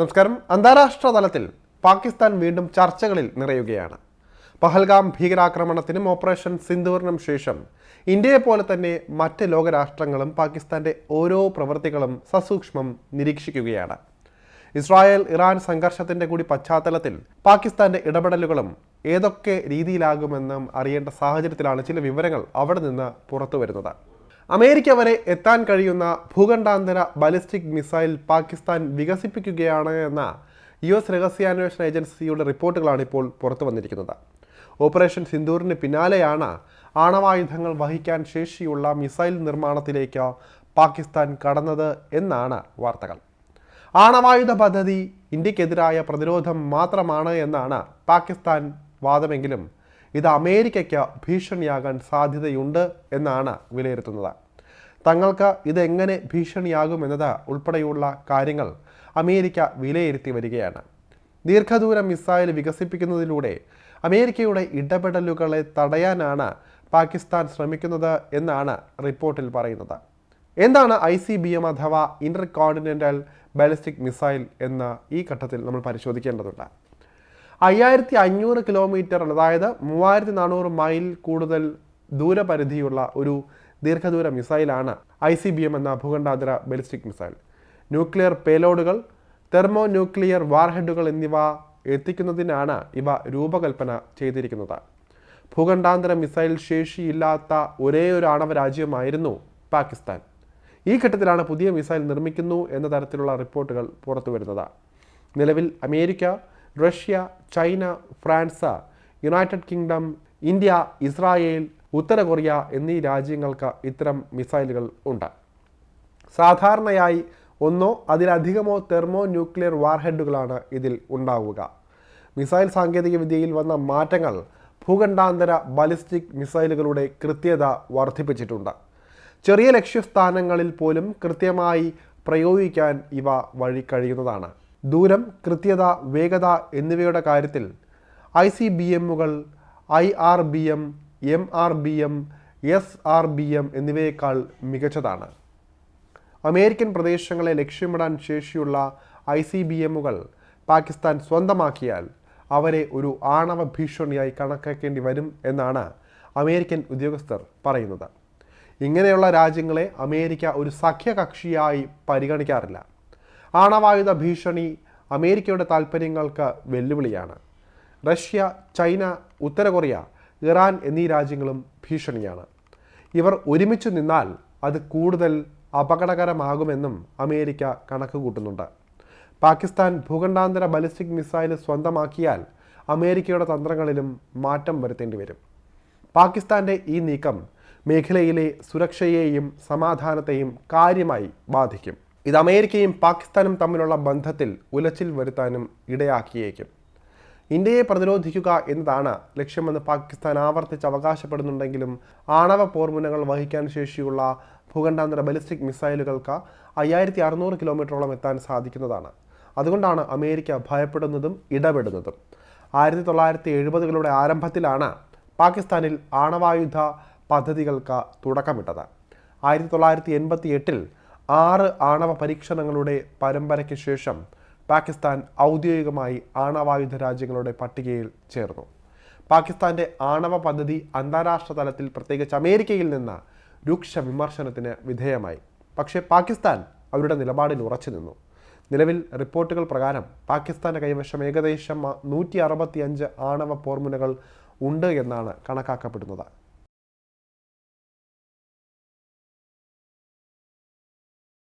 നമസ്കാരം. അന്താരാഷ്ട്ര തലത്തിൽ പാകിസ്ഥാൻ വീണ്ടും ചർച്ചകളിൽ നിറയുകയാണ്. പഹൽഗാം ഭീകരാക്രമണത്തിനും ഓപ്പറേഷൻ സിന്ധൂറിനും ശേഷം ഇന്ത്യയെ പോലെ തന്നെ മറ്റ് ലോകരാഷ്ട്രങ്ങളും പാകിസ്ഥാന്റെ ഓരോ പ്രവൃത്തികളും സസൂക്ഷ്മം നിരീക്ഷിക്കുകയാണ്. ഇസ്രായേൽ ഇറാൻ സംഘർഷത്തിന്റെ കൂടി പശ്ചാത്തലത്തിൽ പാകിസ്ഥാന്റെ ഇടപെടലുകളും ഏതൊക്കെ രീതിയിലാകുമെന്നും അറിയേണ്ട സാഹചര്യത്തിലാണ് ചില വിവരങ്ങൾ അവിടെ നിന്ന് പുറത്തു വരുന്നത് അമേരിക്ക വരെ എത്താൻ കഴിയുന്ന ഭൂഖണ്ഡാന്തര ബാലിസ്റ്റിക് മിസൈൽ പാകിസ്ഥാൻ വികസിപ്പിക്കുകയാണ് എന്ന യു എസ് രഹസ്യാന്വേഷണ ഏജൻസിയുടെ റിപ്പോർട്ടുകളാണ് ഇപ്പോൾ പുറത്തു വന്നിരിക്കുന്നത്. ഓപ്പറേഷൻ സിന്ദൂറിന് പിന്നാലെയാണ് ആണവായുധങ്ങൾ വഹിക്കാൻ ശേഷിയുള്ള മിസൈൽ നിർമ്മാണത്തിലേക്ക് പാകിസ്ഥാൻ കടന്നത് എന്നാണ് വാർത്തകൾ. ആണവായുധ പദ്ധതി ഇന്ത്യക്കെതിരായ പ്രതിരോധം മാത്രമാണ് എന്നാണ് പാകിസ്ഥാൻ വാദമെങ്കിലും ഇത് അമേരിക്കയ്ക്ക് ഭീഷണിയാകാൻ സാധ്യതയുണ്ട് എന്നാണ് വിലയിരുത്തുന്നത്. തങ്ങൾക്ക് ഇതെങ്ങനെ ഭീഷണിയാകുമെന്നത് ഉൾപ്പെടെയുള്ള കാര്യങ്ങൾ അമേരിക്ക വിലയിരുത്തി വരികയാണ്. ദീർഘദൂര മിസൈൽ വികസിപ്പിക്കുന്നതിലൂടെ അമേരിക്കയുടെ ഇടപെടലുകളെ തടയാനാണ് പാകിസ്ഥാൻ ശ്രമിക്കുന്നത് എന്നാണ് റിപ്പോർട്ടിൽ പറയുന്നത്. എന്താണ് ഐ സി ബി എം അഥവാ ഇന്റർ കോണ്ടിനെന്റൽ ബാലിസ്റ്റിക് മിസൈൽ എന്ന് ഈ ഘട്ടത്തിൽ നമ്മൾ പരിശോധിക്കേണ്ടതുണ്ട്. അയ്യായിരത്തി അഞ്ഞൂറ് കിലോമീറ്റർ അതായത് മൂവായിരത്തി നാനൂറ് മൈൽ കൂടുതൽ ദൂരപരിധിയുള്ള ഒരു ദീർഘദൂര മിസൈലാണ് ഐ സി ബി എം എന്ന ഭൂഖണ്ഡാന്തര ബലിസ്റ്റിക് മിസൈൽ. ന്യൂക്ലിയർ പേലോഡുകൾ തെർമോ ന്യൂക്ലിയർ വാർഹെഡുകൾ എന്നിവ എത്തിക്കുന്നതിനാണ് ഇവ രൂപകൽപ്പന ചെയ്തിരിക്കുന്നത്. ഭൂഖണ്ഡാന്തര മിസൈൽ ശേഷിയില്ലാത്ത ഒരേ ഒരു ആണവ രാജ്യമായിരുന്നു പാകിസ്ഥാൻ. ഈ ഘട്ടത്തിലാണ് പുതിയ മിസൈൽ നിർമ്മിക്കുന്നു എന്ന തരത്തിലുള്ള റിപ്പോർട്ടുകൾ പുറത്തു വരുന്നത്. നിലവിൽ America Russia China France United Kingdom India Israel ഉത്തര കൊറിയ എന്നീ രാജ്യങ്ങൾക്ക് ഇത്തരം മിസൈലുകൾ ഉണ്ട്. സാധാരണയായി ഒന്നോ അതിലധികമോ തെർമോ ന്യൂക്ലിയർ വാർഹെഡുകളാണ് ഇതിൽ ഉണ്ടാവുക. മിസൈൽ സാങ്കേതികവിദ്യയിൽ വന്ന മാറ്റങ്ങൾ ഭൂഖണ്ഡാന്തര ബാലിസ്റ്റിക് മിസൈലുകളുടെ കൃത്യത വർദ്ധിപ്പിച്ചിട്ടുണ്ട്. ചെറിയ ലക്ഷ്യസ്ഥാനങ്ങളിൽ പോലും കൃത്യമായി പ്രയോഗിക്കാൻ ഇവ വഴി കഴിയുന്നതാണ്. ദൂരം കൃത്യത വേഗത എന്നിവയുടെ കാര്യത്തിൽ I C B എമ്മുകൾ I R B M M R B M S R B M എന്നിവയേക്കാൾ മികച്ചതാണ്. അമേരിക്കൻ പ്രദേശങ്ങളെ ലക്ഷ്യമിടാൻ ശേഷിയുള്ള ഐ സി ബി എമ്മുകൾ പാകിസ്ഥാൻ സ്വന്തമാക്കിയാൽ അവരെ ഒരു ആണവ ഭീഷണിയായി കണക്കാക്കേണ്ടി വരും എന്നാണ് അമേരിക്കൻ ഉദ്യോഗസ്ഥർ പറയുന്നത്. ഇങ്ങനെയുള്ള രാജ്യങ്ങളെ അമേരിക്ക ഒരു സഖ്യകക്ഷിയായി പരിഗണിക്കാറില്ല. ആണവായുധ ഭീഷണി അമേരിക്കയുടെ താൽപ്പര്യങ്ങൾക്ക് വെല്ലുവിളിയാണ്. റഷ്യ ചൈന ഉത്തര കൊറിയ ഇറാൻ എന്നീ രാജ്യങ്ങളും ഭീഷണിയാണ്. ഇവർ ഒരുമിച്ച് നിന്നാൽ അത് കൂടുതൽ അപകടകരമാകുമെന്നും അമേരിക്ക കണക്ക് കൂട്ടുന്നുണ്ട് പാകിസ്ഥാൻ ഭൂഖണ്ഡാന്തര ബലിസ്റ്റിക് മിസൈൽ സ്വന്തമാക്കിയാൽ അമേരിക്കയുടെ തന്ത്രങ്ങളിലും മാറ്റം വരുത്തേണ്ടി വരും. പാകിസ്ഥാന്റെ ഈ നീക്കം മേഖലയിലെ സുരക്ഷയെയും സമാധാനത്തെയും കാര്യമായി ബാധിക്കും. ഇത് അമേരിക്കയും പാകിസ്ഥാനും തമ്മിലുള്ള ബന്ധത്തിൽ ഉലച്ചിൽ വരുത്താനും ഇടയാക്കിയേക്കും. ഇന്ത്യയെ പ്രതിരോധിക്കുക എന്നതാണ് ലക്ഷ്യമെന്ന് പാകിസ്ഥാൻ ആവർത്തിച്ച് അവകാശപ്പെടുന്നുണ്ടെങ്കിലും ആണവ പോർമുനകൾ വഹിക്കാൻ ശേഷിയുള്ള ഭൂഖണ്ഡാന്തര ബലിസ്റ്റിക് മിസൈലുകൾക്ക് അയ്യായിരത്തി അറുന്നൂറ് കിലോമീറ്ററോളം എത്താൻ സാധിക്കുന്നതാണ്. അതുകൊണ്ടാണ് അമേരിക്ക ഭയപ്പെടുന്നതും ഇടപെടുന്നതും. ആയിരത്തി തൊള്ളായിരത്തി എഴുപതുകളുടെ ആരംഭത്തിലാണ് പാകിസ്ഥാനിൽ ആണവായുധ പദ്ധതികൾക്ക് തുടക്കമിട്ടത്. ആയിരത്തി തൊള്ളായിരത്തി എൺപത്തി എട്ടിൽ ആറ് ആണവ പരീക്ഷണങ്ങളുടെ പരമ്പരയ്ക്ക് ശേഷം പാകിസ്ഥാൻ ഔദ്യോഗികമായി ആണവായുധ രാജ്യങ്ങളുടെ പട്ടികയിൽ ചേർന്നു. പാകിസ്ഥാന്റെ ആണവ പദ്ധതി അന്താരാഷ്ട്ര തലത്തിൽ പ്രത്യേകിച്ച് അമേരിക്കയിൽ നിന്ന് രൂക്ഷ വിമർശനത്തിന് വിധേയമായി. പക്ഷേ പാകിസ്ഥാൻ അവരുടെ നിലപാടിൽ ഉറച്ചു നിന്നു. നിലവിൽ റിപ്പോർട്ടുകൾ പ്രകാരം പാകിസ്ഥാന്റെ കൈവശം ഏകദേശം നൂറ്റി ആണവ പോർമുനകൾ ഉണ്ട് എന്നാണ് കണക്കാക്കപ്പെടുന്നത്.